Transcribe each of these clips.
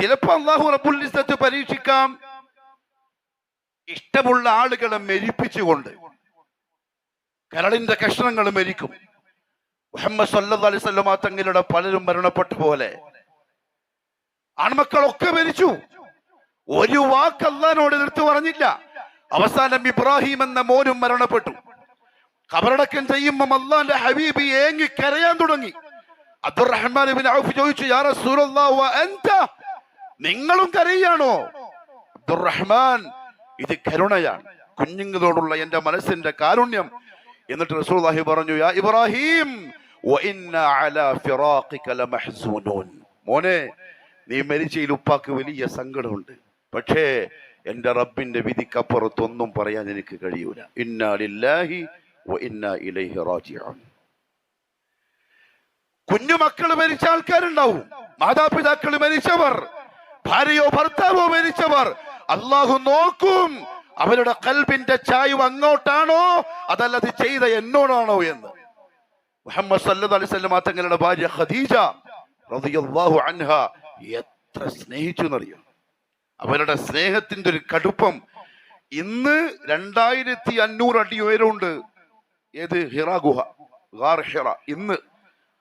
ചിലപ്പോ അള്ളാഹു റബുലിസത്ത് പരീക്ഷിക്കാം. ഇഷ്ടമുള്ള ആളുകളെ മെരിപ്പിച്ചുകൊണ്ട് കരളിന്റെ കഷ്ണങ്ങൾ മരിക്കും. മുഹമ്മദ് സല്ലു അലൈഹി വസല്ലമ തങ്ങളുടെ പലരും മരണപ്പെട്ട പോലെ. ആൺമക്കളൊക്കെ മരിച്ചു. ഒരു വാക്ക് അള്ളഹാനോട് എടുത്തു പറഞ്ഞില്ല. അവസാനം ഇബ്രാഹിം എന്ന മോനും മരണപ്പെട്ടു. കബറടക്കം ചെയ്യുമ്പോൾ അള്ളാന്റെ ഹബീബി ഏങ്ങി കരയാൻ തുടങ്ങി. അബ്ദുറഹ്മാൻ ഔഫ് ചോദിച്ചു യാ റസൂലല്ലാഹ് വ അൻത? നിങ്ങളും കരയാണോ? അബ്ദുറഹ്മാൻ ഇത് കരുണയാണ്. കുഞ്ഞുങ്ങളോടുള്ള എന്റെ മനസ്സിന്റെ കാരുണ്യം. എന്നിട്ട് റസൂലുള്ളാഹി പറഞ്ഞു യാ ഇബ്രാഹിം മോനെ നീ മരിച്ചയിൽ ഉപ്പാക്ക് വലിയ സങ്കടമുണ്ട്. പക്ഷേ എന്റെ റബ്ബിന്റെ വിധിക്കപ്പുറത്തൊന്നും പറയാൻ എനിക്ക് കഴിയൂല. ഇന്നാ ലില്ലാഹി വ ഇന്നാ ഇലൈഹി റാജിഊൻ. കുഞ്ഞുമക്കൾ മരിച്ച ആൾക്കാരുണ്ടാവും. മാതാപിതാക്കൾ മരിച്ചവർ. ഭാര്യയോ ഭർത്താവോ മരിച്ചവർ അള്ളാഹു നോക്കും അവരുടെ കൽബിന്റെ ചായ്വ് അങ്ങോട്ടാണോ? അതല്ല അത് ചെയ്ത എന്നോടാണോ എന്ന്. മുഹമ്മദ് സല്ലല്ലാഹു അലൈഹി തങ്ങളുടെ ഭാര്യ ഖദീജ അൻഹ എത്ര സ്നേഹിച്ചു എന്നറിയോ? അവരുടെ സ്നേഹത്തിന്റെ ഒരു കടുപ്പം ഇന്ന് രണ്ടായിരത്തി അഞ്ഞൂറ് അടി ഉയരമുണ്ട്. ഏത് ഹിറ ഗുഹ ഗാർ ഹിറ ഇന്ന്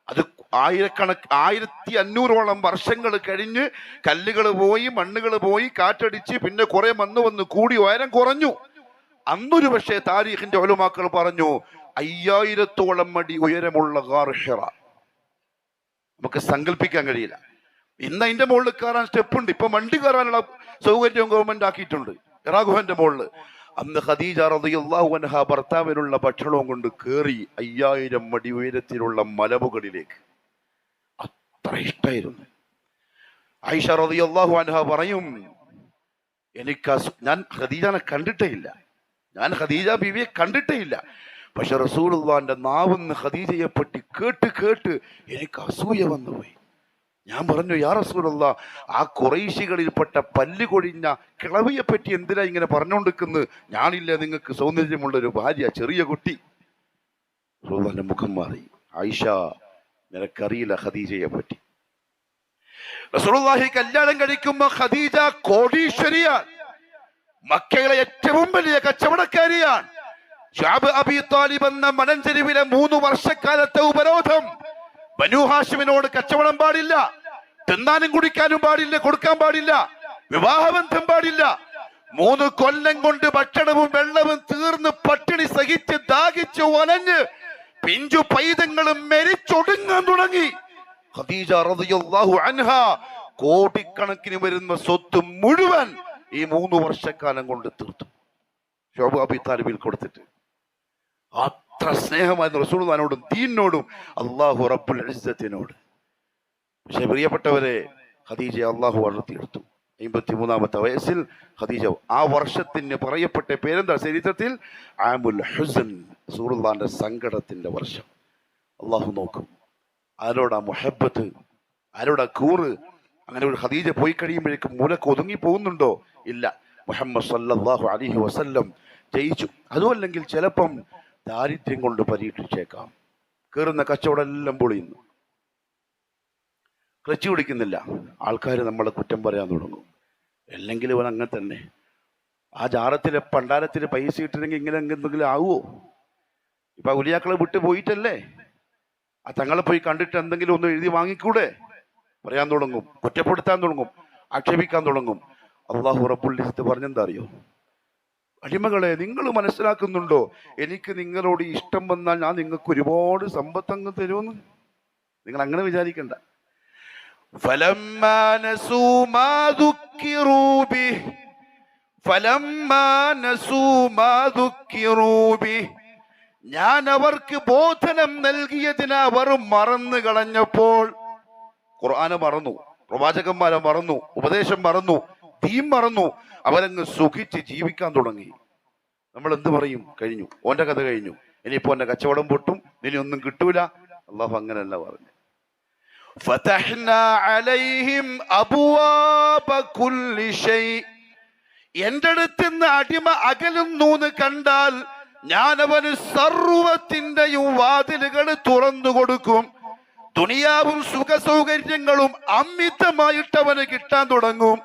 അത് ആയിരക്കണക്ക് ആയിരത്തി അഞ്ഞൂറോളം വർഷങ്ങൾ കഴിഞ്ഞ് കല്ലുകൾ പോയി മണ്ണുകൾ പോയി കാറ്റടിച്ച് പിന്നെ കുറെ മണ്ണ് വന്ന് കൂടി ഉയരം കുറഞ്ഞു. അന്നൊരു പക്ഷേ താരീഖിന്റെ ഒലുമാക്കൾ പറഞ്ഞു അയ്യായിരത്തോളം മടി ഉയരമുള്ള ഗാർ ഹിറ. നമുക്ക് സങ്കല്പിക്കാൻ കഴിയില്ല. ഇന്ന് അതിന്റെ മുകളിൽ കയറാൻ സ്റ്റെപ്പ് ഉണ്ട് ഇപ്പൊ വണ്ടി കയറാനുള്ള സൗകര്യം ഗവൺമെന്റ് ആക്കിയിട്ടുണ്ട്. ഇറാഗുഹന്റെ മുകളിൽ. അന്ന് ഖദീജ അൻഹ ഭർത്താവിനുള്ള ഭക്ഷണവും കൊണ്ട് കയറി അയ്യായിരം മടി ഉയരത്തിലുള്ള മലമുകളിലേക്ക്. അത്ര ഇഷ്ടായിരുന്നു. ആയിഷ റളിയല്ലാഹു അൻഹ പറയും എനിക്ക് ഞാൻ ഖദീജനെ കണ്ടിട്ടേ ഇല്ല. ഞാൻ ഖദീജ ബീവിയെ കണ്ടിട്ടേ ഇല്ല. പക്ഷെ റസൂലുള്ളാന്റെ നാവെന്ന് ഖദീജയെ പറ്റി കേട്ട് കേട്ട് എനിക്ക് അസൂയ വന്നുപോയി ഞാൻ പറഞ്ഞു യാ റസൂലുള്ള ആ കുറേശികളിൽപ്പെട്ട പല്ല് കൊഴിഞ്ഞ കിളവിയെ പറ്റി എന്തിനാ ഇങ്ങനെ പറഞ്ഞുകൊണ്ടിരിക്കുന്നത് ഞാനില്ല നിങ്ങൾക്ക് സൗന്ദര്യമുള്ള ഒരു ഭാര്യ ചെറിയ കുട്ടി. റസൂലുള്ളാന്റെ മുഖം മാറി. ആയിഷ നിനക്കറിയില്ല ഖദീജയെ പറ്റി. റസൂലുള്ളാഹി കല്യാണം കഴിക്കുമ്പോ ഖദീജ കോടീശ്വരിയാണ്. മക്കയിലെ ഏറ്റവും വലിയ കച്ചവടക്കാരിയാണ്. ഷാബ് അബി താലിബ് എന്ന മലഞ്ചെരുവിലെ മൂന്ന് വർഷക്കാലത്തെ ഉപരോധം. ബനു ഹാഷിമിനോട് കച്ചവടം പാടില്ല. തിന്നാനും കുടിക്കാനും പാടില്ല കൊടുക്കാൻ പാടില്ല. വിവാഹബന്ധം പാടില്ല. മൂന്ന് കൊല്ലം കൊണ്ട് ഭക്ഷണവും വെള്ളവും തീർന്ന് പട്ടിണി സഹിച്ച് ദാഹിച്ച് വലഞ്ഞ് പിഞ്ചു പൈതങ്ങളും മെരിച്ചൊടുങ്ങാൻ തുടങ്ങി. ഖദീജ അൻഹ കോടിക്കണക്കിന് വരുന്ന സ്വത്ത് മുഴുവൻ ഈ മൂന്ന് വർഷക്കാലം കൊണ്ട് തീർത്തു. അബി താലിബിൽ കൊടുത്തിട്ട്. അത്ര സ്നേഹമായിരുന്നു റസൂൽനോടും ദീനോടും അള്ളാഹു റബ്ബുൽ ഇസ്സത്തിനോട്. പക്ഷെ പ്രിയപ്പെട്ടവരെ ഖദീജ അള്ളാഹു വളർത്തിയെടുത്തു അമ്പത്തി മൂന്നാമത്തെ വയസ്സിൽ ഖദീജ ആ വർഷത്തിന് പറയപ്പെട്ട പേരെന്താ? ചരിത്രത്തിൽ ആമുൽ ഹുസൻ റസൂലുള്ളാന്റെ സങ്കടത്തിന്റെ വർഷം. അള്ളാഹു നോക്കും. ആരോടാ മുഹബത്ത് ആരോടാ കൂറ്? അങ്ങനെ ഒരു ഖദീജ പോയി കഴിയുമ്പോഴേക്കും മൂലക്ക് ഒതുങ്ങി പോകുന്നുണ്ടോ? ഇല്ല. മുഹമ്മദ് സല്ലാഹു അലൈഹി വസല്ലം ജയിച്ചു. അതുമല്ലെങ്കിൽ ചിലപ്പം ദാരിദ്ര്യം കൊണ്ട് പരീക്ഷിച്ചേക്കാം. കയറുന്ന കച്ചവടം എല്ലാം പൊളിയുന്നു. ക്ലച്ച് പിടിക്കുന്നില്ല. ആൾക്കാർ നമ്മളെ കുറ്റം പറയാൻ തുടങ്ങും. അല്ലെങ്കിൽ ഇവൻ അങ്ങനെ തന്നെ. ആ ജാറത്തിൽ പണ്ടാരത്തിൽ പൈസ ഇട്ടില്ലെങ്കിൽ ഇങ്ങനെ എന്തെങ്കിലും ആവുമോ ഇപ്പൊ ഉലിയാക്കളെ വിട്ട് പോയിട്ടല്ലേ? ആ തങ്ങളെ പോയി കണ്ടിട്ട് എന്തെങ്കിലും ഒന്ന് എഴുതി വാങ്ങിക്കൂടെ? പറയാൻ തുടങ്ങും. കുറ്റപ്പെടുത്താൻ തുടങ്ങും. ആക്ഷേപിക്കാൻ തുടങ്ങും. അള്ളാഹു റബ്ബുള്ളിത്ത് പറഞ്ഞെന്താ അറിയോ അടിമകളെ നിങ്ങൾ മനസ്സിലാക്കുന്നുണ്ടോ? എനിക്ക് നിങ്ങളോട് ഇഷ്ടം വന്നാൽ ഞാൻ നിങ്ങൾക്ക് ഒരുപാട് സമ്പത്ത് അങ്ങ് തരുമെന്ന്. നിങ്ങൾ അങ്ങനെ വിചാരിക്കണ്ട. فلما نسوا ما ذكروا به فلما نسوا ما ذكروا به ഞാൻ അവർക്ക് ബോധനം നൽകിയതിന് അവർ മറന്നു കളഞ്ഞപ്പോൾ ഖുർആന് മറന്നു പ്രവാചകന്മാരെ മറന്നു ഉപദേശം മറന്നു തീം മറന്നു അവരങ്ങ് സുഖിച്ച് ജീവിക്കാൻ തുടങ്ങി നമ്മൾ എന്ത് പറയും കഴിഞ്ഞു ഓന്റെ കഥ കഴിഞ്ഞു ഇനിയിപ്പോ ഓന്റെ കച്ചവടം പൊട്ടും ഇനി ഒന്നും കിട്ടൂല അള്ളാഹു അങ്ങനെയല്ല പറഞ്ഞു ഫതഹ്നാ അലൈഹിം അബുവാബ കുല്ലി ഷൈ എന്റെ അടുത്ത് നിന്ന് അടിമ അകലുന്നൂന്ന് കണ്ടാൽ ഞാൻ അവന് സർവത്തിന്റെയും വാതിലുകൾ തുറന്നു കൊടുക്കും. ദുനിയാവും സുഖ സൗകര്യങ്ങളും അമിതമായിട്ട് അവന് കിട്ടാൻ തുടങ്ങും.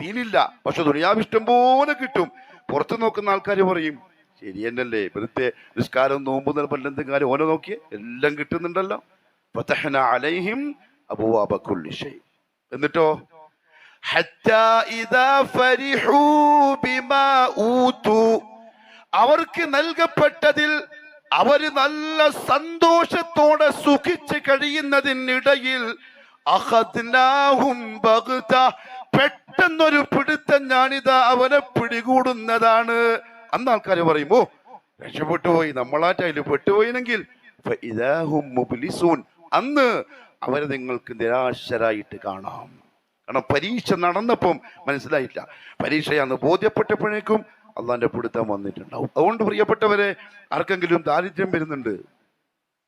ദീനില്ല പക്ഷെ ദുനിയാവ് ഇഷ്ടം പോലെ കിട്ടും. പുറത്തു നോക്കുന്ന ആൾക്കാർ പറയും ശരി എന്നല്ലേ ഇവിടുത്തെ നിസ്കാരം നോമ്പുന്ന നൽകുമ്പോൾ കാര്യം ഓനെ നോക്കിയേ എല്ലാം കിട്ടുന്നുണ്ടല്ലോ. അലൈഹിം അബുവാബ എന്നിട്ടോ? അവർക്ക് നൽകപ്പെട്ടതിൽ അവർ നല്ല സന്തോഷത്തോടെ സുഖിച്ച് കഴിയുന്നതിനിടയിൽ. പെട്ടെന്നൊരു പിടുത്തം ഞാനിതാ അവനെ പിടികൂടുന്നതാണ്. അന്ന് ആൾക്കാർ പറയുമ്പോ രക്ഷപ്പെട്ടുപോയി രക്ഷപ്പെട്ടു പോയി നമ്മളായിട്ട് അതിൽ പെട്ടുപോയിനെങ്കിൽ. അന്ന് അവരെ നിങ്ങൾക്ക് നിരാശരായിട്ട് കാണാം. കാരണം പരീക്ഷ നടന്നപ്പം മനസ്സിലായില്ല. പരീക്ഷയാന്ന് ബോധ്യപ്പെട്ടപ്പോഴേക്കും അള്ളാന്റെ പിടുത്തം വന്നിട്ടുണ്ടാവും. അതുകൊണ്ട് പ്രിയപ്പെട്ടവരെ ആർക്കെങ്കിലും ദാരിദ്ര്യം വരുന്നുണ്ട്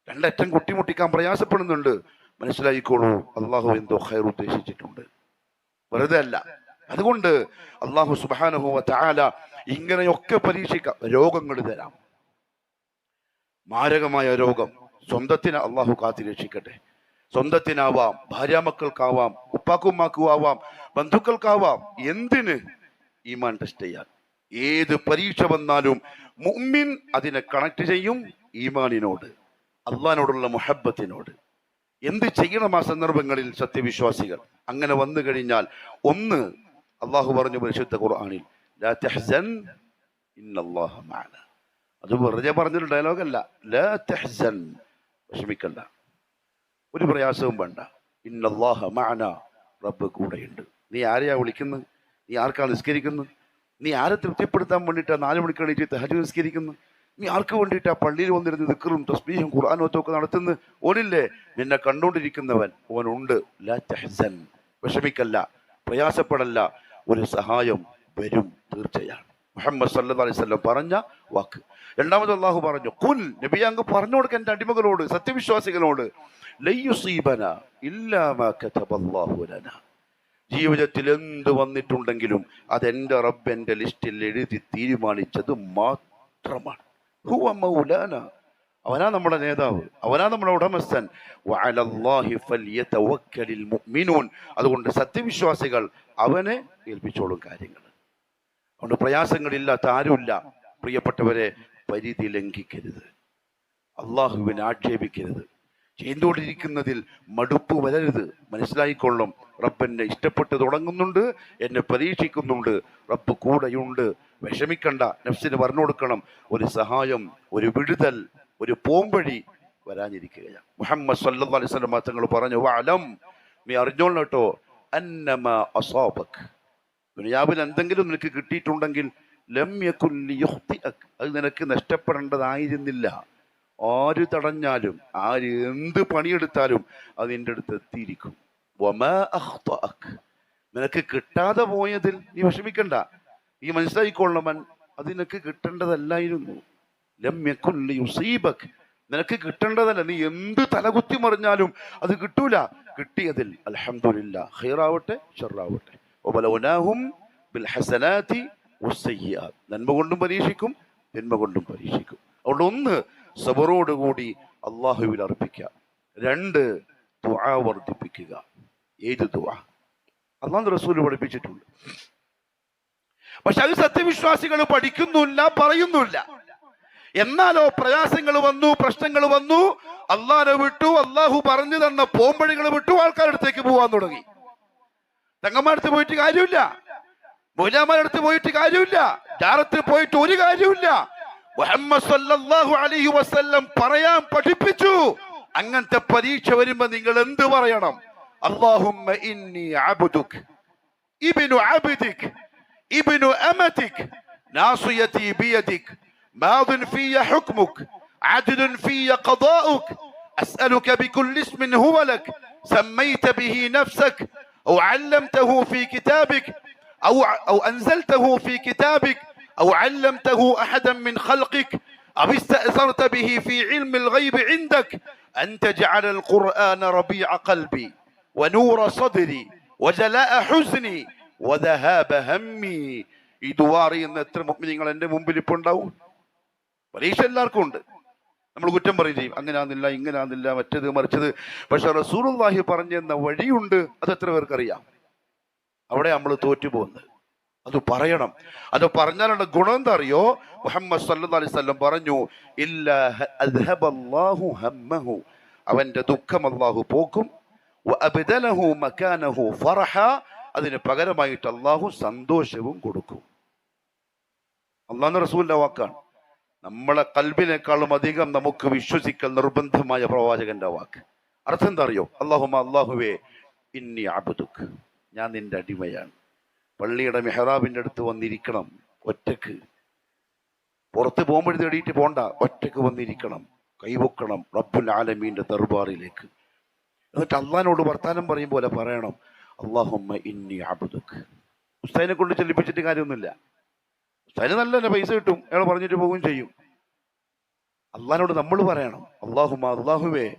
രണ്ടറ്റം കുട്ടിമുട്ടിക്കാൻ പ്രയാസപ്പെടുന്നുണ്ട് മനസ്സിലായിക്കോളൂ അള്ളാഹു എന്തോ ഹയർ ഉദ്ദേശിച്ചിട്ടുണ്ട്. വെറുതെ അല്ല. അതുകൊണ്ട് അള്ളാഹു സുബാനുഭവ താല ഇങ്ങനെയൊക്കെ പരീക്ഷിക്കാം. രോഗങ്ങൾ തരാം. മാരകമായ രോഗം സ്വന്തത്തിന് അള്ളാഹു കാത്തി രക്ഷിക്കട്ടെ സ്വന്തത്തിനാവാം ഭാര്യാമക്കൾക്കാവാം ഉപ്പാക്കുമ്മാക്കും ആവാം ബന്ധുക്കൾക്കാവാം. എന്തിന്? ഈമാൻ ടെസ്റ്റ് ചെയ്യാൻ. ഏത് പരീക്ഷ വന്നാലും മുമ്മിൻ അതിനെ കണക്ട് ചെയ്യും ഈമാനിനോട് അള്ളഹാനോടുള്ള മുഹബത്തിനോട് എന്ത് ചെയ്യണം ആ സന്ദർഭങ്ങളിൽ സത്യവിശ്വാസികൾ? അങ്ങനെ വന്നു കഴിഞ്ഞാൽ ഒന്ന് അള്ളാഹു പറഞ്ഞു പരിശുദ്ധ ഖുർആനിൽ അത് വെറുതെ പറഞ്ഞൊരു ഡയലോഗല്ല വിഷമിക്കണ്ട. ഒരു പ്രയാസവും വേണ്ട. ഇന്നല്ലാഹ മാന റബ്ബ് കൂടെയുണ്ട്. നീ ആരെയാ വിളിക്കുന്നത് നീ ആർക്കാ നിസ്കരിക്കുന്നത് നീ ആരെ തൃപ്തിപ്പെടുത്താൻ വേണ്ടിയിട്ടാ നാല് മണിക്ക് എണീറ്റ് തഹജ് നിസ്കരിക്കുന്നു? നീ ആർക്ക് വേണ്ടിയിട്ടാ പള്ളിയിൽ വന്നിരുന്ന് ദിക്കറും തസ്ബീഹും ഖുർആാനും ഒക്കെ നടത്തുന്ന? ഓനില്ലേ നിന്നെ കണ്ടുകൊണ്ടിരിക്കുന്നവൻ. ഓനുണ്ട്. ലാ വിഷമിക്കല്ല. പ്രയാസപ്പെടല്ല. ഒരു സഹായം വരും തീർച്ചയാണ് മുഹമ്മദ് സല്ലു അലൈഹി വസല്ലം പറഞ്ഞ വാക്ക്. രണ്ടാമത് അള്ളാഹു പറഞ്ഞു കുൽ നബി അങ്ങ് പറഞ്ഞു കൊടുക്കാൻ എന്റെ അടിമകളോട് സത്യവിശ്വാസികളോട്. ജീവിതത്തിൽ എന്ത് വന്നിട്ടുണ്ടെങ്കിലും അതെന്റെ റബ്ബ് എന്റെ ലിസ്റ്റിൽ എഴുതി തീരുമാനിച്ചത് മാത്രമാണ്. ഹുവ അവനാ നമ്മുടെ നേതാവ് അവനാ നമ്മുടെ ഉടമസ്ഥൻ. അതുകൊണ്ട് സത്യവിശ്വാസികൾ അവനെ ഏൽപ്പിച്ചോളും കാര്യങ്ങൾ. അതുകൊണ്ട് പ്രയാസങ്ങളില്ലാത്ത ആരുമില്ല. പ്രിയപ്പെട്ടവരെ പരിധി ലംഘിക്കരുത്. അള്ളാഹുവിനെ ആക്ഷേപിക്കരുത്. ചെയ്തുകൊണ്ടിരിക്കുന്നതിൽ മടുപ്പ് വരരുത്. മനസ്സിലായിക്കൊള്ളും. റബ്ബ് എന്നെ ഇഷ്ടപ്പെട്ട് തുടങ്ങുന്നുണ്ട് എന്നെ പരീക്ഷിക്കുന്നുണ്ട് റബ്ബ് കൂടെയുണ്ട്. വിഷമിക്കണ്ട. നഫ്സിന് പറഞ്ഞു കൊടുക്കണം. ഒരു സഹായം ഒരു വിടുതൽ ഒരു പോംവഴി വരാനിരിക്കുകയാണ്. മുഹമ്മദ് സല്ലല്ലാഹു അലൈഹി സ്വലം തങ്ങൾ പറഞ്ഞു വഅലം. നീ അറിഞ്ഞോളൂ കേട്ടോ. അന്നമ അസാബക്. ദുനിയാവിൽ എന്തെങ്കിലും നിനക്ക് കിട്ടിയിട്ടുണ്ടെങ്കിൽ അത് നിനക്ക് നഷ്ടപ്പെടേണ്ടതായിരുന്നില്ല. ആര് തടഞ്ഞാലും ആര് എന്ത് പണിയെടുത്താലും അത് നിന്റെ അടുത്ത് എത്തിയിരിക്കും. നിനക്ക് കിട്ടാതെ പോയതിൽ നീ വിഷമിക്കണ്ട. നീ മനസ്സിലായിക്കൊള്ളവൻ അത് നിനക്ക് കിട്ടേണ്ടതല്ലായിരുന്നു. ലം യകുൻ ലിയുസീബക്. നിനക്ക് കിട്ടേണ്ടതല്ല. നീ എന്ത് തലകുത്തി മറിഞ്ഞാലും അത് കിട്ടൂല. കിട്ടിയതിൽ അലഹമില്ല ഹൈറാവട്ടെ ഷെറാവട്ടെ ഒബലൗനാഹും ബിൽ ഹസനാതി വസ്സയ്യാത്ത്. നന്മ കൊണ്ടും പരീക്ഷിക്കും തിന്മ കൊണ്ടും പരീക്ഷിക്കും. അതുകൊണ്ട് ഒന്ന് സബറോടുകൂടി അള്ളാഹുവിൽ അർപ്പിക്കുക. രണ്ട് ദുആ വർദ്ധിപ്പിക്കുക. ഏത് ദുആ? അള്ളാഹ് റസൂൽ പഠിപ്പിച്ചിട്ടുണ്ട്. പക്ഷെ അത് സത്യവിശ്വാസികൾ പഠിക്കുന്നില്ല പറയുന്നില്ല. എന്നാലോ പ്രയാസങ്ങൾ വന്നു പ്രശ്നങ്ങൾ വന്നു അള്ളാഹെ വിട്ടു അള്ളാഹു പറഞ്ഞു തന്ന പോംവഴികൾ വിട്ടു ആൾക്കാരുടെ അടുത്തേക്ക് പോകാൻ തുടങ്ങി. തങ്ങന്മാരടുത്ത് പോയിട്ട് കാര്യമില്ല മൊയ്ലാമാരടുത്ത് പോയിട്ട് കാര്യമില്ല ജാറത്തിൽ പോയിട്ട് ഒരു കാര്യമില്ല മുഹമ്മദ് സല്ലല്ലാഹു അലൈഹി വസല്ലം പറയാൻ പഠിപ്പിച്ചു അങ്ങനത്തെ പരീക്ഷ വരുമ്പോ നിങ്ങൾ എന്ത് പറയണം അല്ലാഹുമ്മ ഇന്നി അബ്ദുക് ഇബ്നു അബ്ദിക് ഇബ്നു അമതിക് നാസിയതി ബിയദിക് ماض في حكمك عدل في قضاؤك أسألك بكل اسم هو لك سميت به نفسك أو علمته في كتابك أو أو أنزلته في كتابك أو علمته أحدا من خلقك أو استأثرت به في علم الغيب عندك أن تجعل القرآن ربيع قلبي ونور صدري وجلاء حزني وذهاب همي ഈ ദുവാറി എന്ന എത്ര മുഗ്മിനിങ്ങൾ എൻ്റെ മുമ്പിൽ ഇപ്പോൾ ഉണ്ടാവും പരീക്ഷ എല്ലാവർക്കും ഉണ്ട് നമ്മൾ കുറ്റം പറയും ചെയ്യും. അങ്ങനെ ആകുന്നില്ല ഇങ്ങനെ ആകുന്നില്ല മറ്റേത് മറിച്ചത്. പക്ഷെ റസൂലുള്ളാഹി പറഞ്ഞു തന്ന വഴിയുണ്ട് അത് എത്ര പേർക്കറിയാം? അവിടെ നമ്മൾ തോറ്റു തോറ്റുപോകുന്നത്. അത് പറയണം. അത് പറഞ്ഞാലുള്ള ഗുണം എന്താ അറിയോ? മുഹമ്മദ് അലൈഹി വസല്ലം പറഞ്ഞു ഹമ്മഹു. അവന്റെ ദുഃഖം അള്ളാഹു പോക്കും. ഫറഹ. അതിന് പകരമായിട്ട് അള്ളാഹു സന്തോഷവും കൊടുക്കും. അള്ളാഹു റസൂലിന്റെ വാക്കാണ്. നമ്മളെ കൽബിനേക്കാളും അധികം നമുക്ക് വിശ്വസിക്കൽ നിർബന്ധമായ പ്രവാചകന്റെ വാക്ക്. അർത്ഥം എന്താ അറിയോ? അള്ളാഹുമ അള്ളാഹുവേ ഇന്നി അബുദുക്ക് ഞാൻ നിന്റെ അടിമയാണ്. പള്ളിയുടെ മെഹ്റാബിന്റെ അടുത്ത് വന്നിരിക്കണം ഒറ്റയ്ക്ക്. പുറത്ത് പോകുമ്പോഴേ തേടിയിട്ട് പോണ്ട ഒറ്റയ്ക്ക് വന്നിരിക്കണം. കൈവക്കണം റബ്ബുൽ ആലമീന്റെ ദർബാറിലേക്ക്. എന്നിട്ട് അള്ളഹാനോട് വർത്താനം പറയും പോലെ പറയണം അള്ളാഹുമ്മ ഇന്നി അബുദുക്ക് ഉസ്താദിനെ കൊണ്ട് ചെല്ലിപ്പിച്ചിട്ട് കാര്യമൊന്നുമില്ല. ഉസ്താദിന് നല്ല തന്നെ പൈസ കിട്ടും. അയാൾ പറഞ്ഞിട്ട് പോവുകയും ചെയ്യും. അള്ളഹാനോട് നമ്മൾ പറയണം. അള്ളാഹുമ്മ അള്ളാഹുവേ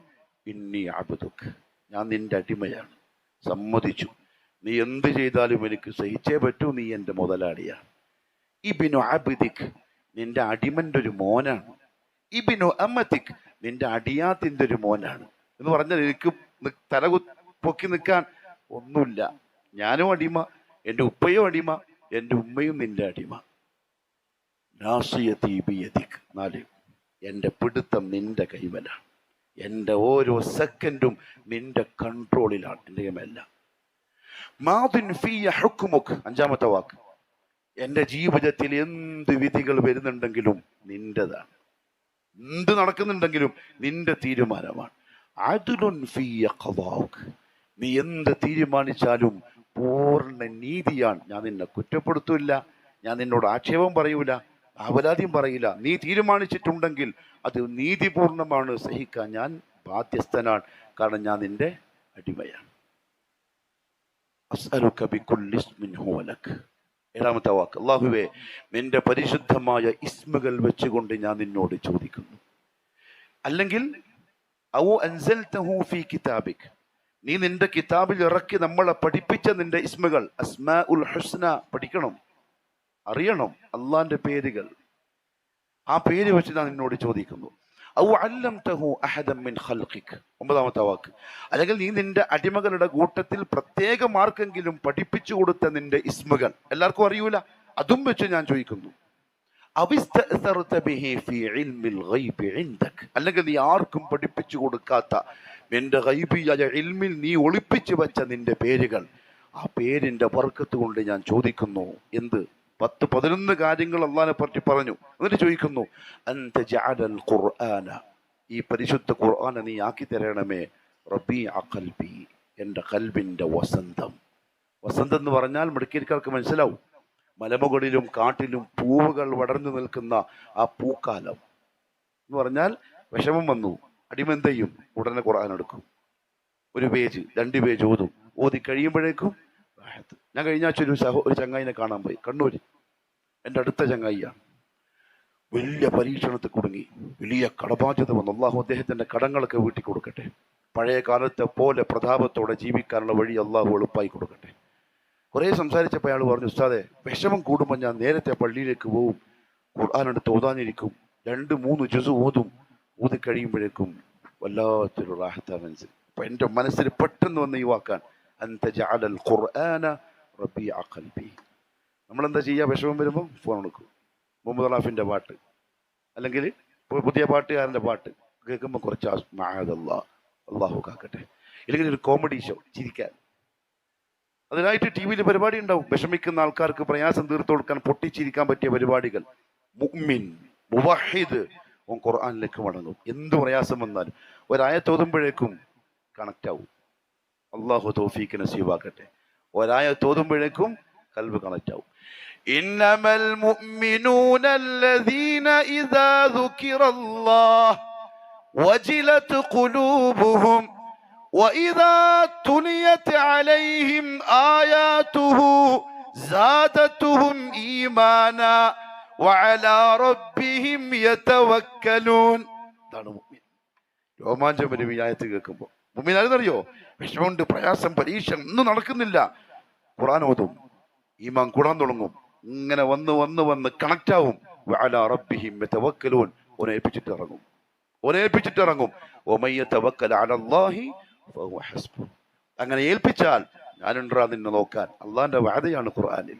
ഇന്നി അബുദുക്ക്. ഞാൻ നിന്റെ അടിമയാണ്. സമ്മതിച്ചു. നീ എന്ത് ചെയ്താലും എനിക്ക് സഹിച്ചേ പറ്റൂ. നീ എന്റെ മുതലാളിയാണ്. ഇബിനു അബിദിഖ് നിന്റെ അടിമന്റെ ഒരു മോനാണ്. ഇബിനു അമ്മത്തിക് നിന്റെ അടിയാത്തിന്റെ ഒരു മോനാണ്. എന്ന് പറഞ്ഞാൽ എനിക്ക് തല പൊക്കി നിൽക്കാൻ ഒന്നുമില്ല. ഞാനും അടിമ എന്റെ ഉപ്പയും അടിമ എന്റെ ഉമ്മയും നിന്റെ അടിമ. നാല് എന്റെ പിടുത്തം നിന്റെ കൈവല. എന്റെ ഓരോ സെക്കൻഡും നിന്റെ കൺട്രോളിലാണ്. എന്റെ കൈമല്ല മാതുൻ ഫിയ ഹുക്കുമുക്ക് അഞ്ചാമത്തെ വാക്ക്. എന്റെ ജീവിതത്തിൽ എന്ത് വിധികൾ വരുന്നുണ്ടെങ്കിലും നിന്റെതാണ്. എന്ത് നടക്കുന്നുണ്ടെങ്കിലും നിന്റെ തീരുമാനമാണ്. അതുലുൻ ഫിയ നീ എന്ത് തീരുമാനിച്ചാലും പൂർണ നീതിയാണ്. ഞാൻ നിന്നെ കുറ്റപ്പെടുത്തൂല്ല. ഞാൻ നിന്നോട് ആക്ഷേപം പറയൂല. അപരാധിയും പറയില്ല. നീ തീരുമാനിച്ചിട്ടുണ്ടെങ്കിൽ അത് നീതിപൂർണമാണ്. സഹിക്കാൻ ഞാൻ ബാധ്യസ്ഥനാണ്. കാരണം ഞാൻ നിന്റെ അടിമയാണ്. ഏഴാമത്തെ വാക്ക്. അള്ളാഹുവെ നിന്റെ പരിശുദ്ധമായ ഇസ്മുകൾ വെച്ചുകൊണ്ട് ഞാൻ നിന്നോട് ചോദിക്കുന്നു. അല്ലെങ്കിൽ ഫീ നീ നിന്റെ കിതാബിൽ ഇറക്കി നമ്മളെ പഠിപ്പിച്ച നിന്റെ ഇസ്മുകൾ അസ്മാ ഉൽ ഹുസ്ന പഠിക്കണം. അറിയണം അള്ളാന്റെ പേരുകൾ. ആ പേര് വെച്ച് ഞാൻ നിന്നോട് ചോദിക്കുന്നു. ഒമ്പതാമത്തെ വാക്ക്. അല്ലെങ്കിൽ നീ നിന്റെ അടിമകളുടെ കൂട്ടത്തിൽ പ്രത്യേകം ആർക്കെങ്കിലും പഠിപ്പിച്ചു കൊടുത്ത നിന്റെ ഇസ്മുകൾ. എല്ലാവർക്കും അറിയൂല? അതും വെച്ച് ഞാൻ ചോദിക്കുന്നു. അല്ലെങ്കിൽ നീ ആർക്കും പഠിപ്പിച്ചു കൊടുക്കാത്ത നിന്റെ ഇൽമിൽ നീ ഒളിപ്പിച്ചു വെച്ച നിന്റെ പേരുകൾ. ആ പേരിന്റെ വർക്കത്ത് കൊണ്ട് ഞാൻ ചോദിക്കുന്നു. എന്ത്? പത്ത് പതിനൊന്ന് കാര്യങ്ങൾ അള്ളഹാനെ പറ്റി പറഞ്ഞു. എന്നിട്ട് ചോദിക്കുന്നു ജഅലൽ ഖുർആന? ഈ പരിശുദ്ധ ഖുർആനെ നീ ആക്കി തരണമേ. റബി അഖൽബി എന്റെ കൽബിന്റെ വസന്തം. വസന്തം എന്ന് പറഞ്ഞാൽ മിടുക്കിരിക്കാർക്ക് മനസ്സിലാവും. മലമുകളിലും കാട്ടിലും പൂവുകൾ വളർന്നു നിൽക്കുന്ന ആ പൂക്കാലം. എന്ന് പറഞ്ഞാൽ വിഷമം വന്നു. അടിമന്തയും ഉടനെ ഖുർആൻ എടുക്കും. ഒരു പേജ് രണ്ട് പേജ് ഓതും. ഓതി കഴിയുമ്പോഴേക്കും റാഹത്ത്. ഞാൻ കഴിഞ്ഞ ആഴ്ച ഒരു സഹോ ഒരു ചങ്ങായിനെ കാണാൻ പോയി. കണ്ണൂർ എന്റെ അടുത്ത ചങ്ങായിയാണ്. വലിയ പരീക്ഷണത്തിൽ കുടുങ്ങി. വലിയ കടബാധ്യത വന്നു. അള്ളാഹു അദ്ദേഹത്തിന്റെ കടങ്ങളൊക്കെ വീട്ടി കൊടുക്കട്ടെ പഴയ കാലത്തെ പോലെ പ്രതാപത്തോടെ ജീവിക്കാനുള്ള വഴി അള്ളാഹു എളുപ്പമായി കൊടുക്കട്ടെ. കുറേ സംസാരിച്ചപ്പോൾ അയാൾ പറഞ്ഞു ഉസ്താദെ വിഷമം കൂടുമ്പോൾ ഞാൻ നേരത്തെ പള്ളിയിലേക്ക് പോവും. ഖുർആൻ തോതാനിരിക്കും രണ്ട് മൂന്ന് ജുസു ഓതും ഊതി. കഴിയുമ്പോഴേക്കും വല്ലാത്തൊരു റാഹത്ത മനസ്സിൽ അപ്പം എന്റെ മനസ്സിൽ പെട്ടെന്ന് വന്ന് ഈ വാക്കാൻ അന്ത ജഅലൽ ഖുർആന റബീഅ അഖൽബി നമ്മളെന്താ ചെയ്യുക? വിഷമം വരുമ്പോൾ ഫോൺ എടുക്കും. മുഹമ്മദ് അലാഫിന്റെ പാട്ട്. അല്ലെങ്കിൽ പുതിയ പാട്ടുകാരന്റെ പാട്ട് കേൾക്കുമ്പോൾ കുറച്ച് മഅദല്ലാ, അള്ളാഹു കാക്കട്ടെ. അല്ലെങ്കിൽ ഒരു കോമഡി ഷോ ചിരിക്കാൻ. അതിനായിട്ട് ടി വിയിൽ പരിപാടി ഉണ്ടാവും. വിഷമിക്കുന്ന ആൾക്കാർക്ക് പ്രയാസം തീർത്തു കൊടുക്കാൻ പൊട്ടിച്ചിരിക്കാൻ പറ്റിയ പരിപാടികൾ. മുഅ്മിൻ മുവഹിദ് ഖുർആനിലേക്ക് മടങ്ങും. എന്ത് പ്രയാസം വന്നാലും. ഒരായ തോതുമ്പോഴേക്കും കണക്റ്റ് ആവും. അള്ളാഹു തൗഫീഖ് നസീബാക്കട്ടെ ഒരായത്ത് ഓതുമ്പോഴേക്കും കൽബ് കണക്റ്റ് ആവും إنما المؤمنون الذين إذا ذكر الله وجلت قلوبهم وإذا تليت عليهم آياته زادتهم إيمانا وعلى ربهم يتوكلون ഇതാണ് മുഅ്മിൻ രോമാഞ്ചം വരും ഈ ആയത്ത് കേൾക്കുമ്പോൾ മുമ്മിൻ ആരെന്നറിയോ വിഷമമുണ്ട് പ്രയാസം പരീക്ഷ ഒന്നും നടക്കുന്നില്ല. ഖുറാൻ ഓതും. ഈമാൻ കൂടാൻ തുടങ്ങും. ഇങ്ങനെ വന്ന് വന്ന് വന്ന് കണക്റ്റ് ആവും. ഓനെ ഇറങ്ങും. ഓനേൽപ്പിച്ചിട്ട് ഇറങ്ങും. അങ്ങനെ ഏൽപ്പിച്ചാൽ ഞാനുണ്ടാ നിന്നെ നോക്കാൻ? അള്ളാന്റെ വാദയാണ് ഖുർആാനിൽ.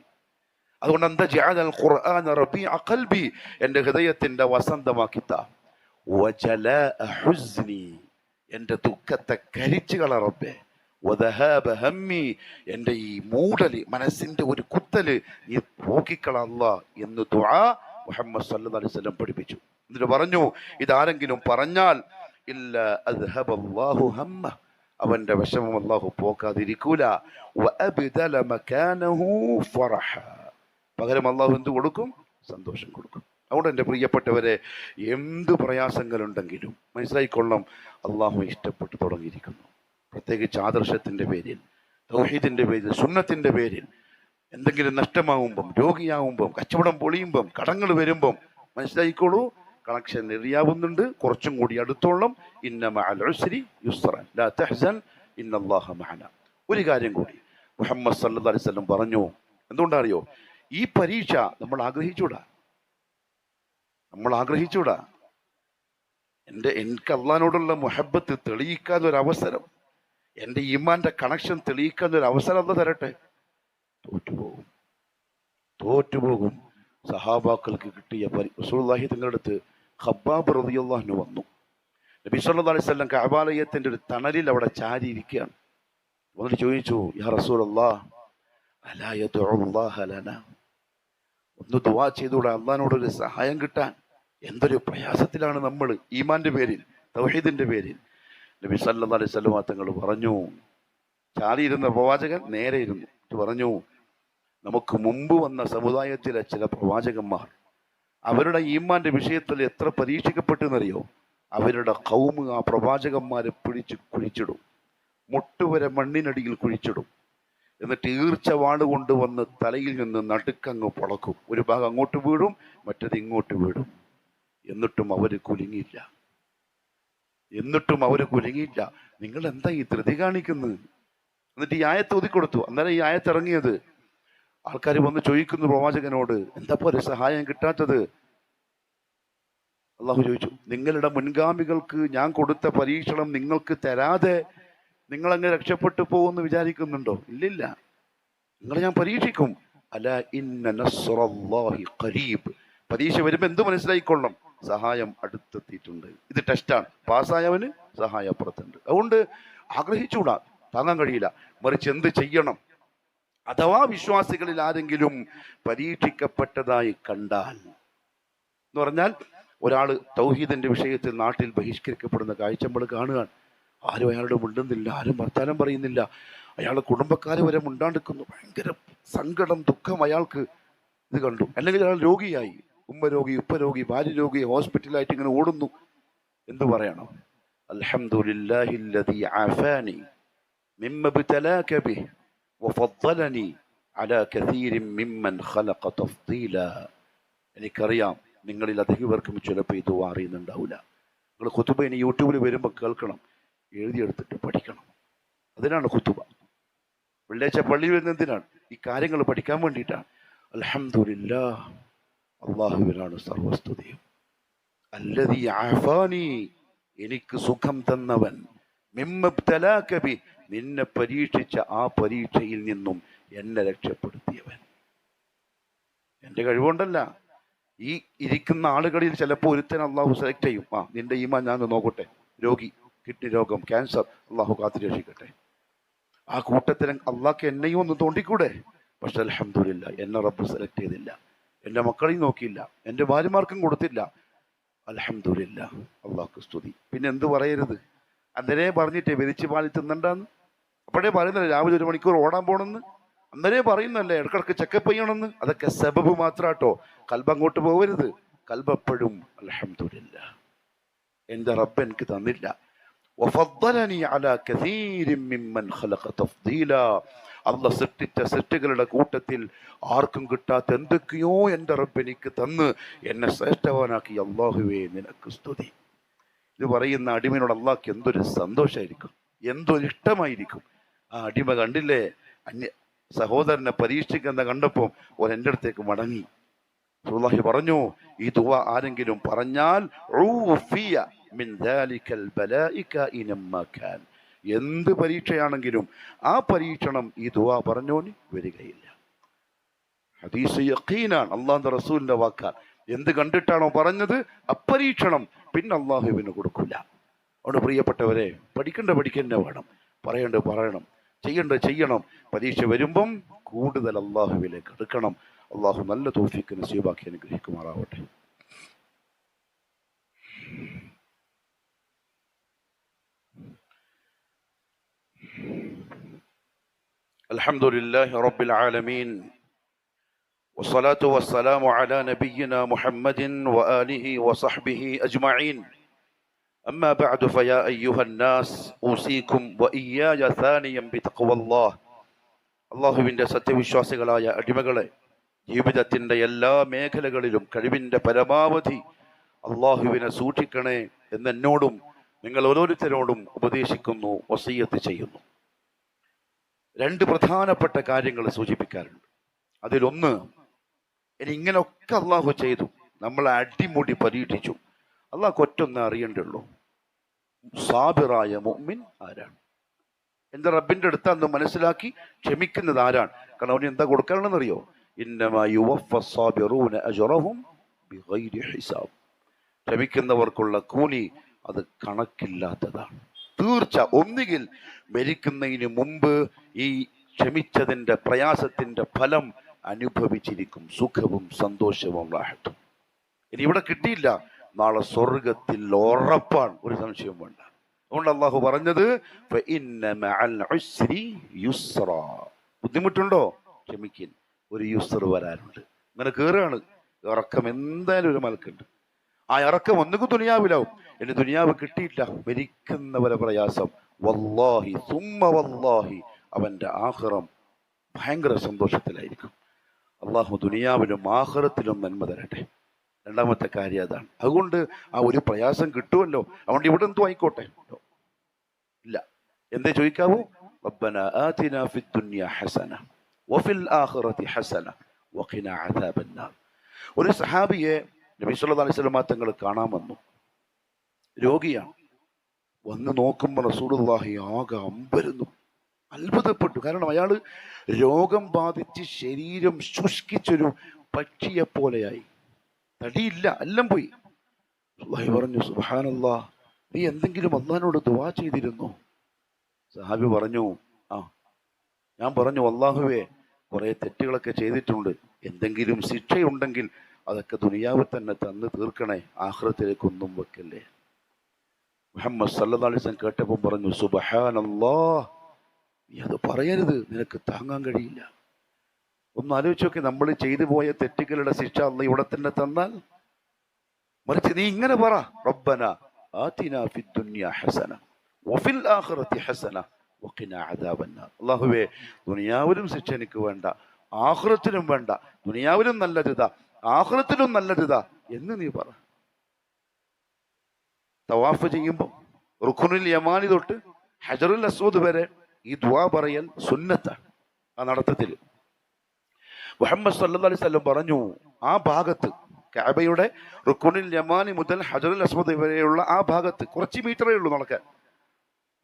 അതുകൊണ്ട് എന്താ ജഅലൽ ഖുർആന റബീഅ ഖൽബി? എന്റെ ഹൃദയത്തിന്റെ വസന്തമാക്കിത്ത വജല എന്റെ ദുഃഖത്തെ കരിച്ചു വദഹാബ ഹമ്മി. എന്റെ ഈ മൂടൽ മനസ്സിന്റെ ഒരു കുത്തൽ നീ പോക്കിക്കളല്ല എന്ന് ദുആ മുഹമ്മദ് സല്ലു അലൈഹി വസല്ലം പഠിപ്പിച്ചു. എന്നിട്ട് പറഞ്ഞു ഇതാരെങ്കിലും പറഞ്ഞാൽ ഇല്ല അദ്ഹബല്ലാഹു ഹമ്മ. അവന്റെ വിഷമം അല്ലാഹു പോക്കാതിരിക്കൂല. പകരം അള്ളാഹു എന്ത് കൊടുക്കും? സന്തോഷം കൊടുക്കും. അതുകൊണ്ട് എന്റെ പ്രിയപ്പെട്ടവരെ എന്ത് പ്രയാസങ്ങളുണ്ടെങ്കിലും മനസ്സിലായിക്കൊള്ളം അള്ളാഹു ഇഷ്ടപ്പെട്ടു തുടങ്ങിയിരിക്കുന്നു. പ്രത്യേകിച്ച് ആദർശത്തിന്റെ പേരിൽ തൗഹീദിന്റെ പേരിൽ സുന്നത്തിന്റെ പേരിൽ എന്തെങ്കിലും നഷ്ടമാവുമ്പം രോഗിയാവുമ്പം കച്ചവടം പൊളിയുമ്പം കടങ്ങൾ വരുമ്പം മനസ്സിലായിക്കോളൂ കണക്ഷൻ എറിയാവുന്നുണ്ട് കുറച്ചും കൂടി അടുത്തോളം ഇന്ന മഅൽ ഉസ്രി യുസ്റൻ ലാ തഹ്സൻ ഇന്നല്ലാഹ മഅന. ഒരു കാര്യം കൂടി മുഹമ്മദ് സല്ലു അലൈഹി വസല്ലം പറഞ്ഞു എന്തുകൊണ്ടറിയോ? ഈ പരീക്ഷ നമ്മൾ ആഗ്രഹിച്ചൂടാ നമ്മൾ ആഗ്രഹിച്ചൂടാ എന്റെ എനിക്ക് അള്ളഹാനോടുള്ള മുഹബത്ത് തെളിയിക്കാൻ ഒരു അവസരം എന്റെ ഈമാന്റെ കണക്ഷൻ തെളിയിക്കാൻ ഒരു അവസരം എന്താ തരട്ടെ. തോറ്റുപോകും. തോറ്റുപോകും. സഹാബാക്കൾക്ക് കിട്ടിയ പരി റസൂലുള്ളാഹി തങ്ങളുടെ അടുത്ത് ഖബ്ബാബ് റളിയല്ലാഹു വന്നു. നബി സല്ലാ അലൈഹി വസല്ലം കഅബാലയത്തിന്റെ ഒരു തണലിൽ അവിടെ ചാരി ഇരിക്കുകയാണ് വന്നിട്ട് ചോദിച്ചു യാ റസൂലല്ലാഹ് അലാ യദ്ഉല്ലാഹ ലനാ? ഒന്ന് ദുവാ ചെയ്തുകൂടെ അള്ളഹാനോട് ഒരു സഹായം കിട്ടാൻ. എന്തൊരു പ്രയാസത്തിലാണ് നമ്മൾ ഈമാന്റെ പേരിൽ തൗഹീദിന്റെ പേരിൽ. നബി സല്ലല്ലാഹു അലൈഹി വസല്ലം തങ്ങൾ പറഞ്ഞു ചാരിയിരുന്ന പ്രവാചകൻ നേരെ ഇരുന്നു. പറഞ്ഞു നമുക്ക് മുമ്പ് വന്ന സമുദായത്തിലെ ചില പ്രവാചകന്മാർ അവരുടെ ഈമാന്റെ വിഷയത്തിൽ എത്ര പരീക്ഷിക്കപ്പെട്ടെന്നറിയോ അവരുടെ കൗമ് ആ പ്രവാചകന്മാരെ പിടിച്ച് കുഴിച്ചിടും. മുട്ടുവരെ മണ്ണിനടിയിൽ കുഴിച്ചിടും. എന്നിട്ട് ഈർച്ച വാളുകൊണ്ട് കൊണ്ടുവന്ന് തലയിൽ നിന്ന് നടുക്കങ്ങ് പൊളക്കും. ഒരു ഭാഗം അങ്ങോട്ട് വീഴും മറ്റത് ഇങ്ങോട്ട് വീഴും. എന്നിട്ടും അവർ കുലുങ്ങിയില്ല. എന്നിട്ടും അവർ കുലുങ്ങിയില്ല. നിങ്ങൾ എന്താ ഈ ധൃതി കാണിക്കുന്നത്? എന്നിട്ട് ഈ ആയത്ത് ഒതുക്കൊടുത്തു അന്നേരം ഈ ആയത്ത് ഇറങ്ങിയത്. ആൾക്കാർ വന്ന് ചോദിക്കുന്നു പ്രവാചകനോട് എന്താ പോലെ സഹായം കിട്ടാത്തത്? അള്ളാഹു ചോദിച്ചു നിങ്ങളുടെ മുൻഗാമികൾക്ക് ഞാൻ കൊടുത്ത പരീക്ഷണം നിങ്ങൾക്ക് തരാതെ നിങ്ങൾ അങ്ങ് രക്ഷപ്പെട്ടു പോകുമെന്ന് വിചാരിക്കുന്നുണ്ടോ? ഇല്ലില്ല. നിങ്ങളെ ഞാൻ പരീക്ഷിക്കും. അല ഇന്ന ഖരീബ്. പരീക്ഷ വരുമ്പോ എന്ത് മനസ്സിലായിക്കൊള്ളണം? സഹായം അടുത്തെത്തിയിട്ടുണ്ട്. ഇത് ടെസ്റ്റാണ്. പാസ്സായവന് സഹായം അപ്പുറത്തുണ്ട്. അതുകൊണ്ട് ആഗ്രഹിച്ചുകൂടാ. താങ്ങാൻ കഴിയില്ല. മറിച്ച് എന്ത് ചെയ്യണം? അഥവാ വിശ്വാസികളിൽ ആരെങ്കിലും പരീക്ഷിക്കപ്പെട്ടതായി കണ്ടാൽ എന്ന് പറഞ്ഞാൽ ഒരാൾ തൗഹീദിന്റെ വിഷയത്തിൽ നാട്ടിൽ ബഹിഷ്കരിക്കപ്പെടുന്ന കാഴ്ച നമ്മൾ കാണുകയാണ്. ആരും അയാളുടെ മിണ്ടുന്നില്ല. ആരും വർത്താനം പറയുന്നില്ല. അയാൾ കുടുംബക്കാർ വരെ മുണ്ടാണ്ടിക്കുന്നു ഭയങ്കര സങ്കടം ദുഃഖം അയാൾക്ക്. ഇത് കണ്ടു. അല്ലെങ്കിൽ അയാൾ രോഗിയായി. ഉമ്മ ഉപ്പരോഗി ഉപ്പ രോഗി ഭാര്യ രോഗി ഹോസ്പിറ്റലായിട്ട് ഇങ്ങനെ ഓടുന്നു. എന്തു പറയണം? അൽദി ആഫാനി മിമ്മ അലാ കസീരിൻ മിമ്മൻ ഖലഖ എനിക്കറിയാം നിങ്ങളിൽ അധികം പേർക്കും ചിലപ്പോൾ ഇത് അറിയുന്നുണ്ടാവില്ല നിങ്ങൾ കുത്തുബ ഇനി യൂട്യൂബിൽ വരുമ്പോൾ കേൾക്കണം. എഴുതിയെടുത്തിട്ട് പഠിക്കണം. അതിനാണ് കുത്തുബ വെള്ളിയാഴ്ച പള്ളിയിൽ വരുന്ന എന്തിനാണ്? ഈ കാര്യങ്ങൾ പഠിക്കാൻ വേണ്ടിയിട്ടാണ്. അൽഹംദുലില്ലാ അള്ളാഹുവിനാണ് സർവസ്തുതിയും. അല്ലതി ആഫാനി എനിക്ക് സുഖം തന്നവൻ. മിമ്മബ്തലാകബി നിന്നെ പരീക്ഷിച്ച ആ പരീക്ഷയിൽ നിന്നും എന്നെ രക്ഷപ്പെടുത്തിയവൻ. എന്റെ കഴിവുണ്ടല്ല ഈ ഇരിക്കുന്ന ആളുകളിൽ ചിലപ്പോൾ ഒരുത്തൻ അള്ളാഹു സെലക്ട് ചെയ്യും. ആ നിന്റെ ഈമാൻ ഞാൻ നോക്കട്ടെ. രോഗി കിഡ്നി രോഗം ക്യാൻസർ അള്ളാഹു കാത്തിരക്ഷിക്കട്ടെ. ആ കൂട്ടത്തിൽ അള്ളാഹ്ക്ക് എന്നെയും ഒന്ന് തോണ്ടിക്കൂടെ? പക്ഷെ അലഹമില്ല എന്നെ റബ്ബ് സെലക്ട് ചെയ്തില്ല. എൻ്റെ മക്കളെയും നോക്കിയില്ല എൻ്റെ ഭാര്യമാർക്കും കൊടുത്തില്ല അലഹമില്ല അള്ളാഹ്ക്ക് സ്തുതി പിന്നെ എന്ത് പറയരുത് അന്നേരെ പറഞ്ഞിട്ടേ വെരിച്ച് പാലി തിന്നണ്ടെന്ന് അപ്പോഴേ പറയുന്നില്ല രാവിലെ ഒരു മണിക്കൂർ ഓടാൻ പോണെന്ന് അന്നേരെ പറയുന്നല്ലേ ഇടക്കിടക്ക് ചെക്കപ്പ് ചെയ്യണമെന്ന് അതൊക്കെ സബബ് മാത്രാട്ടോ കൽബ് അങ്ങോട്ട് പോകരുത് കൽബെപ്പോഴും അലഹമില്ല എൻ്റെ റബ്ബ് എനിക്ക് തന്നില്ല وفضلني على كثير ممن خلق تفضيلا അല്ല സൃഷ്ടിച്ച സൃഷ്ടികളുടെ കൂട്ടത്തിൽ ആർക്കും കിട്ടാത്ത എന്തൊക്കെയോ എന്റെ റബ്ബെനിക്ക് തന്ന് എന്നെ ശ്രേഷ്ഠവാനാക്കി അള്ളാഹുവേ നിനക്ക് സ്തുതി. ഇത് പറയുന്ന അടിമയോട് അള്ളാഹ്ക്ക് എന്തൊരു സന്തോഷമായിരിക്കും എന്തൊരു ഇഷ്ടമായിരിക്കും. ആ അടിമ കണ്ടില്ലേ? അന്യ സഹോദരനെ പരീക്ഷിക്കുന്ന കണ്ടപ്പോൾ ഓൻ എന്റെ അടുത്തേക്ക് മടങ്ങി. റസൂലുള്ളാഹി പറഞ്ഞു ഈ ദുആ ആരെങ്കിലും പറഞ്ഞാൽ മിൻ ദാലിക്കൽ ബലായിക കാഇനം മാ കാൻ എന്ത് പരീക്ഷയാണെങ്കിലും ആ പരീക്ഷണം ഈ ദുആ പറഞ്ഞോന് വരികയില്ല. ഹദീസ് യഖീനാണ്. അള്ളാഹുന്റെ റസൂലിന്റെ വാക്കാൽ എന്ത് കണ്ടിട്ടാണോ പറഞ്ഞത് അപ്പരീക്ഷണം പിന്നെ അള്ളാഹുവിന് കൊടുക്കില്ല അതുകൊണ്ട് പ്രിയപ്പെട്ടവരെ പഠിക്കേണ്ട പഠിക്കന്നെ വേണം. പറയേണ്ട പറയണം. ചെയ്യേണ്ട ചെയ്യണം. പരീക്ഷ വരുമ്പം കൂടുതൽ അള്ളാഹുവിലേക്ക് എടുക്കണം അള്ളാഹു നല്ല തോഫിക്ക് നസീബാക്കി അനുഗ്രഹിക്കുമാറാവട്ടെ. الحمد لله رب العالمين والصلاة والسلام على نبينا محمد وآله وصحبه أجمعين أما بعد فيا أيها الناس أوصيكم وإياي ثانيا بتقوى الله അള്ളാഹുവിൻ്റെ സത്യവിശ്വാസികളായ അടിമകളെ ജീവിതത്തിൻ്റെ എല്ലാ മേഖലകളിലും കഴിവിൻ്റെ പരമാവധി അള്ളാഹുവിനെ സൂക്ഷിക്കണേ എന്നെന്നോടും നിങ്ങൾ ഓരോരുത്തരോടും ഉപദേശിക്കുന്നു വസീയത്ത് ചെയ്യുന്നു രണ്ട് പ്രധാനപ്പെട്ട കാര്യങ്ങൾ സൂചിപ്പിക്കാറുണ്ട്. അതിലൊന്ന് ഇനി ഇങ്ങനെയൊക്കെ അള്ളാഹു ചെയ്തു. നമ്മൾ അടിമുടി പരീക്ഷിച്ചു. അള്ളാഹ് ഒറ്റൊന്ന് അറിയണ്ടുള്ളൂ സാബിറായ മുഅ്മിൻ ആരാണ്? എന്റെ റബ്ബിന്റെ അടുത്ത് അന്ന് മനസ്സിലാക്കി ക്ഷമിക്കുന്നത് ആരാണ്? കാരണം അവന് എന്താ കൊടുക്കാനുള്ളതെന്നറിയോ? ക്ഷമിക്കുന്നവർക്കുള്ള കൂലി അത് കണക്കില്ലാത്തതാണ്. തീർച്ച. ഒന്നുകിൽ മരിക്കുന്നതിന് മുമ്പ് ഈ ക്ഷമിച്ചതിന്റെ പ്രയാസത്തിന്റെ ഫലം അനുഭവിച്ചിരിക്കും. സുഖവും സന്തോഷവും റാഹത്തും. ഇനി ഇവിടെ കിട്ടിയില്ല. നാളെ സ്വർഗത്തിൽ ഉറപ്പാണ്. ഒരു സംശയം വേണ്ട. അതുകൊണ്ട് അള്ളാഹു പറഞ്ഞത്. ബുദ്ധിമുട്ടുണ്ടോ? ക്ഷമിക്കൻ. ഒരു യുസർ വരാനുണ്ട്. അങ്ങനെ കയറുകയാണ് ഇറക്കം എന്തായാലും ഒരു മലക്കുണ്ട്. ആ ഇറക്കം ഒന്നുകിൽ ദുനിയാവിലാവും. ഇനി ദുനിയാവ് കിട്ടിയില്ല. പോലെ പ്രയാസം. വല്ലാഹി സുമ്മ വല്ലാഹി. അവന്റെ ആഹ്റം ഭയങ്കര സന്തോഷത്തിലായിരിക്കും. അള്ളാഹു ദുനിയാവിലും ആഹ്റത്തിലും നന്മ തരട്ടെ. രണ്ടാമത്തെ കാര്യം അതാണ്. അതുകൊണ്ട് ആ ഒരു പ്രയാസം കിട്ടുമല്ലോ. അതുകൊണ്ട് ഇവിടെ എന്തോ ആയിക്കോട്ടെ. ഇല്ല. എന്തേ ചോദിക്കാവൂ? ഹസന വഫിൽ ആഖിറതി ഹസന ഒരു സഹാബിയെ നബി സല്ലല്ലാഹു അലൈഹി വസല്ലം തങ്ങൾ കാണാൻ വന്നു. രോഗിയാണ് വന്ന് നോക്കുമ്പോൾ റസൂലുള്ളാഹി ആകെ അമ്പരുന്നു. അത്ഭുതപ്പെട്ടു. കാരണം അയാൾ രോഗം ബാധിച്ച് ശരീരം ശുഷ്കിച്ചൊരു പക്ഷിയെ പോലെയായി. തടിയില്ല എല്ലാം പോയി. അള്ളാഹി പറഞ്ഞു സുഹാനല്ലാ നീ എന്തെങ്കിലും അള്ളഹാനോട് ദുവാ ചെയ്തിരുന്നോ? സഹാബി പറഞ്ഞു ആ. ഞാൻ പറഞ്ഞു അള്ളാഹുവേ കുറെ തെറ്റുകളൊക്കെ ചെയ്തിട്ടുണ്ട്. എന്തെങ്കിലും ശിക്ഷയുണ്ടെങ്കിൽ അതൊക്കെ ദുനിയാവ് തന്നെ തന്ന് തീർക്കണേ. ആഹ്ലത്തിലേക്കൊന്നും വെക്കല്ലേ. മുഹമ്മദ് സല്ലാസ്ലം കേട്ടപ്പോൾ പറഞ്ഞു സുബഹാനല്ലാ നീ അത് പറയരുത് നിനക്ക് താങ്ങാൻ കഴിയില്ല. ഒന്ന് ആലോചിച്ച് നോക്കി നമ്മൾ ചെയ്തു പോയ തെറ്റുകളുടെ ശിക്ഷ അന്ന് ഇവിടെ തന്നെ തന്നാൽ മറിച്ച് നീ ഇങ്ങനെ പറ റബ്ബന ആതിന ഹസന വഫിൽ ആഖിറതി ഹസന അദാബന്ന അല്ലാഹുവേ ദുനിയാവിലും ശിക്ഷ എനിക്ക് വേണ്ട ആഖിറത്തിലും വേണ്ട ദുനിയാവിലും നല്ലരുതാ ആഹ്ലത്തിലും നല്ലരുതാ എന്ന് നീ പറ. തവാഫ് ചെയ്യുമ്പോൾ റുഖുനുൽ യമാനി തൊട്ട് ഹജറുൽ അസ്വദ് വരെ ഈ ദുആ പറയൽ സുന്നത്താണ് ആ നടത്തത്തിൽ. മുഹമ്മദ് സല്ലല്ലാഹു അലൈഹി വസല്ലം പറഞ്ഞു ആ ഭാഗത്ത് കഅബയുടെ റുക്കുനിൽ യമാനി മുതൽ ഹജറുൽ അസ്വദ് വരെയുള്ള ആ ഭാഗത്ത് കുറച്ച് മീറ്ററേ ഉള്ളൂ നടക്കാൻ.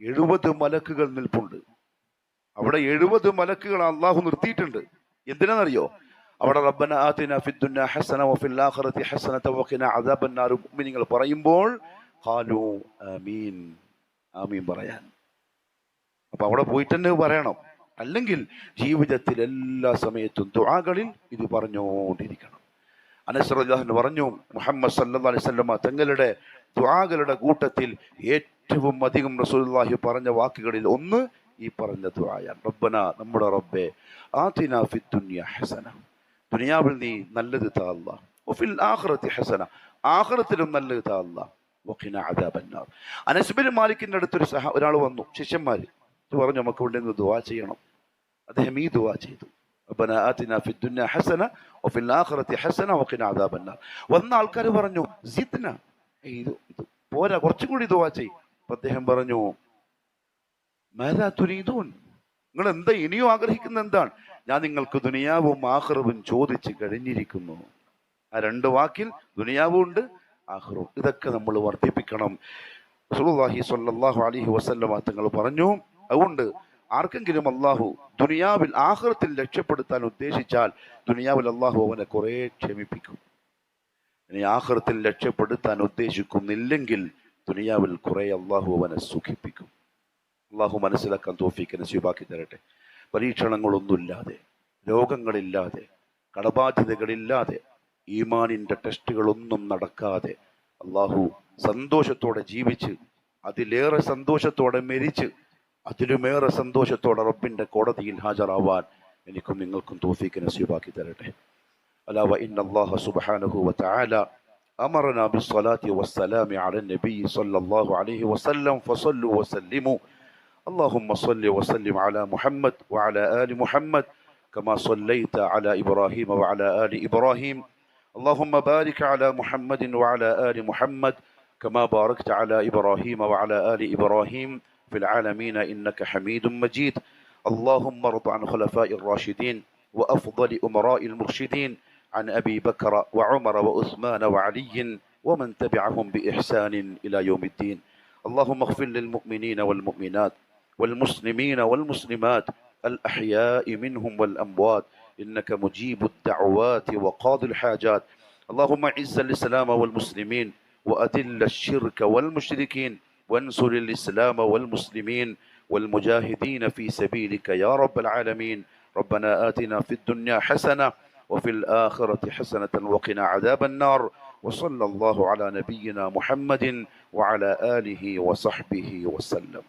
എഴുപത് മലക്കുകൾ നിൽപ്പുണ്ട്. അവിടെ എഴുപത് മലക്കുകൾ അള്ളാഹു നിർത്തിയിട്ടുണ്ട്. എന്തിനാണെന്നറിയോ? അവിടെ റബ്ബന ആതിന ഫിദ്ദുന്ന ഹസന വഫിൽ ആഖിറതി ഹസന തവഖിനാ അദാബന്നാർ. മുഅ്മിനീങ്ങൾ പറയുമ്പോൾ ഖാലു ആമീൻ ആമീൻ പറയാൻ. അപ്പൊ അവിടെ പോയിട്ട് തന്നെ പറയണം. അല്ലെങ്കിൽ ജീവിതത്തിൽ എല്ലാ സമയത്തും ദുആകളിൽ ഇത് പറഞ്ഞുകൊണ്ടിരിക്കണം. അനസ്രല്ലാഹു പറഞ്ഞു മുഹമ്മദ് സല്ലല്ലാഹു അലൈഹി വസല്ലമ തങ്ങളുടെ ദുആകളുടെ കൂട്ടത്തിൽ ഏറ്റവും അധികം റസൂലുള്ളാഹി പറഞ്ഞ വാക്കുകളിൽ ഒന്ന് ഈ പറഞ്ഞ ദുആയാണ്. റബ്ബന നമ്മുടെ റബ്ബേ ആതിന ഫിദ് ദുനിയ ഹസന. ദുനിയാവിൽ നീ നല്ലത് താ അല്ലാഹ്. വഫിൽ ആഖിറതി ഹസന. ആഖിറത്തിലും നല്ലത് താ അല്ലാ വക്കിന അതാബന്നാർ അനസ്ബിൻ മാലിക്കിന്റെ അടുത്തൊരു സഹ ഒരാൾ വന്നു. ശിഷ്യന്മാർ പറഞ്ഞു നമുക്ക് ഇവിടെ നിന്ന് ദുവാ ചെയ്യണം. അദ്ദേഹം ഈ ദുവാ ചെയ്തു. റബ്ബന ആതിന ഫി ദുനിയ ഹസന ആഖിറതി ഹസന വഖിന അദാബന്നാർ വന്ന ആൾക്കാർ പറഞ്ഞു സിദ്ന. ഇത് ഇത് പോരാ കുറച്ചും കൂടി ദുആ ചെയ് അപ്പോൾ അദ്ദേഹം പറഞ്ഞു മാദാ തുരീദൂൻ. നിങ്ങൾ എന്താ ഇനിയും ആഗ്രഹിക്കുന്ന എന്താണ്? ഞാൻ നിങ്ങൾക്ക് ദുനിയാവും ആഖിറവും ചോദിച്ചു കഴിഞ്ഞിരിക്കുന്നു. ആ രണ്ട് വാക്കിൽ ദുനിയാവും ഉണ്ട് ആഹ്റവും. ഇതൊക്കെ നമ്മൾ വർദ്ധിപ്പിക്കണം. റസൂലുള്ളാഹി സ്വല്ലല്ലാഹു അലൈഹി വസല്ലമ തങ്ങൾ പറഞ്ഞു അതുകൊണ്ട് ആർക്കെങ്കിലും അള്ളാഹു ദുനിയാവിൽ ആഹ്റത്തിൽ രക്ഷപ്പെടുത്താൻ ഉദ്ദേശിച്ചാൽ ദുനിയാവിൽ അള്ളാഹു അവനെ കുറെ ക്ഷമിപ്പിക്കും. ഇനി ആഹ്റത്തിൽ രക്ഷപ്പെടുത്താൻ ഉദ്ദേശിക്കുന്നില്ലെങ്കിൽ ദുനിയാവിൽ കുറെ അള്ളാഹു അവനെ സുഖിപ്പിക്കും. അള്ളാഹു മനസ്സിലാക്കാൻ തോഫിക്ക് നസീബാക്കി തരട്ടെ. പരീക്ഷണങ്ങളൊന്നുമില്ലാതെ രോഗങ്ങളില്ലാതെ കടബാധ്യതകളില്ലാതെ ഈമാനിന്റെ ടെസ്റ്റുകളൊന്നും നടക്കാതെ അള്ളാഹു സന്തോഷത്തോടെ ജീവിച്ച് അതിലേറെ സന്തോഷത്തോടെ മരിച്ച് അതിലുമേറെ സന്തോഷത്തോടെ റബ്ബിന്റെ കോടതിയിൽ ഹാജരാവാൻ എനിക്കും നിങ്ങൾക്കും തോഫിക്ക് നസീബാക്കി തരട്ടെ ألا وإن الله سبحانه وتعالى أمرنا بالصلاة والسلام على النبي صلى الله عليه وسلم فصلوا وسلموا اللهم صل وسلم على محمد وعلى آل محمد كما صليت على إبراهيم وعلى آل إبراهيم اللهم بارك على محمد وعلى آل محمد كما باركت على إبراهيم وعلى آل إبراهيم في العالمين إنك حميد مجيد. اللهم ارض عن خلفاء الراشدين وأفضل أمراء المرشدين عن أبي بكر وعمر وعثمان وعلي ومن تبعهم بإحسان إلى يوم الدين. اللهم اغفر للمؤمنين والمؤمنات والمسلمين والمسلمات الأحياء منهم والأموات إنك مجيب الدعوات وقاضي الحاجات. اللهم اعز الإسلام والمسلمين وأذل الشرك والمشركين وانصر الإسلام والمسلمين والمجاهدين في سبيلك يا رب العالمين. ربنا آتنا في الدنيا حسنة وفي الآخرة حسنة وقنا عذاب النار. وصلى الله على نبينا محمد وعلى آله وصحبه وسلم.